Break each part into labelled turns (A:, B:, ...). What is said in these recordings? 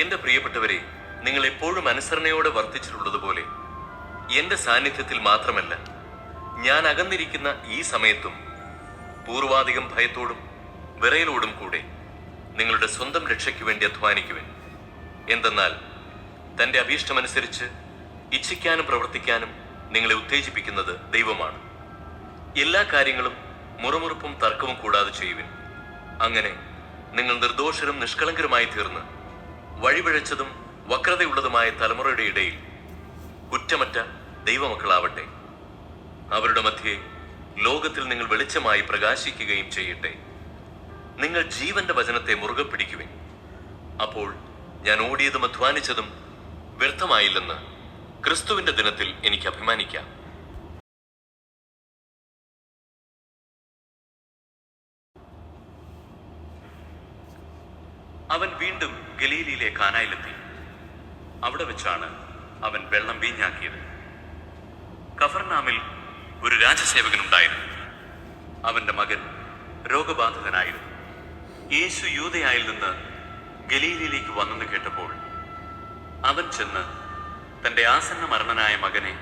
A: എന്റെ പ്രിയപ്പെട്ടവരെ നിങ്ങൾ എപ്പോഴും അനുസരണയോടെ വർത്തിച്ചിട്ടുള്ളതുപോലെ എന്റെ സാന്നിധ്യത്തിൽ മാത്രമല്ല ഞാൻ അകന്നിരിക്കുന്ന ഈ സമയത്തും പൂർവാധികം ഭയത്തോടും വിറയലോടും കൂടെ നിങ്ങളുടെ സ്വന്തം രക്ഷയ്ക്ക് വേണ്ടി അധ്വാനിക്കുവൻ. എന്തെന്നാൽ തന്റെ അഭീഷ്ടമനുസരിച്ച് ഇച്ഛിക്കാനും പ്രവർത്തിക്കാനും നിങ്ങളെ ഉത്തേജിപ്പിക്കുന്നത് ദൈവമാണ്. എല്ലാ കാര്യങ്ങളും മുറമുറുപ്പും തർക്കവും കൂടാതെ ചെയ്യുവിൻ. അങ്ങനെ നിങ്ങൾ നിർദോഷരും നിഷ്കളങ്കരുമായി തീർന്ന് വഴിപിഴച്ചതും വക്രതയുള്ളതുമായ തലമുറയുടെ ഇടയിൽ കുറ്റമറ്റ ദൈവമക്കളാവട്ടെ. അവരുടെ മധ്യേ ലോകത്തിൽ നിങ്ങൾ വെളിച്ചമായി പ്രകാശിക്കുകയും ചെയ്യട്ടെ. നിങ്ങൾ ജീവന്റെ വചനത്തെ മുറുകെ പിടിക്കുവിൻ. അപ്പോൾ ഞാൻ ഓടിയതും അധ്വാനിച്ചതും വ്യർത്ഥമായില്ലെന്ന് ക്രിസ്തുവിന്റെ ദിനത്തിൽ എനിക്ക് അഭിമാനിക്കാം. അവൻ വീണ്ടും ഗലീലിയിലെ കാനായിലെത്തി. അവിടെ വെച്ചാണ് അവൻ വെള്ളം വീഞ്ഞാക്കിയത്. കഫർനാമിൽ ഒരു രാജസേവകനുണ്ടായിരുന്നു. അവന്റെ മകൻ രോഗബാധിതനായിരുന്നു. യേശു യൂതയായിൽ നിന്ന് ഗലീലിയിലേക്ക് വന്നെന്ന് കേട്ടപ്പോൾ അവൻ ചെന്ന് തന്റെ ആസന്ന മരണനായ മകനെ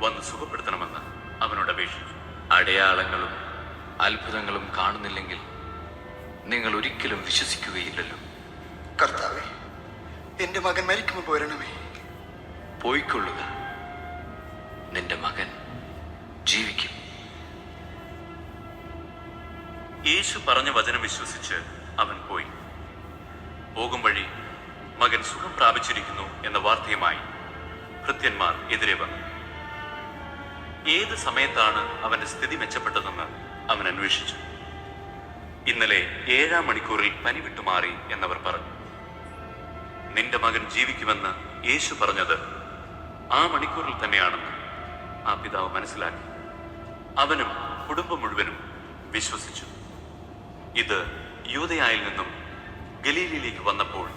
A: വന്ന് സുഖപ്പെടുത്തണമെന്ന് അവനോട് അപേക്ഷിച്ചു.
B: അടയാളങ്ങളും അത്ഭുതങ്ങളും കാണുന്നില്ലെങ്കിൽ നിങ്ങൾ ഒരിക്കലും വിശ്വസിക്കുകയില്ലല്ലോ.
C: കർത്താവെ എന്റെ മകൻ മരിക്കുമ്പോൾ പോരണമേ.
B: പോയിക്കൊള്ളുക. നിന്റെ മകൻ ജീവിക്കും.
A: യേശു പറഞ്ഞ വചനം വിശ്വസിച്ച് അവൻ പോയി. പോകും വഴി മകൻ സുഖം പ്രാപിച്ചിരിക്കുന്നു എന്ന വാർത്തയുമായി ഭൃത്യന്മാർ എതിരെ വന്നു. ഏത് സമയത്താണ് അവന്റെ സ്ഥിതി മെച്ചപ്പെട്ടതെന്ന് അവൻ അന്വേഷിച്ചു. ഇന്നലെ ഏഴാം മണിക്കൂറിൽ പനി വിട്ടുമാറി എന്നവർ പറഞ്ഞു. നിന്റെ മകൻ ജീവിക്കുമെന്ന് യേശു പറഞ്ഞത് ആ മണിക്കൂറിൽ തന്നെയാണെന്ന് ആ പിതാവ് മനസ്സിലാക്കി. അവനും കുടുംബം മുഴുവനും വിശ്വസിച്ചു. ഇത് യൂതയായിൽ നിന്നും ഗലീലിയിലേക്ക് വന്നപ്പോൾ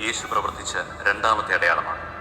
A: യേശു പ്രവർത്തിച്ച രണ്ടാമത്തെ അടയാളമാണ്.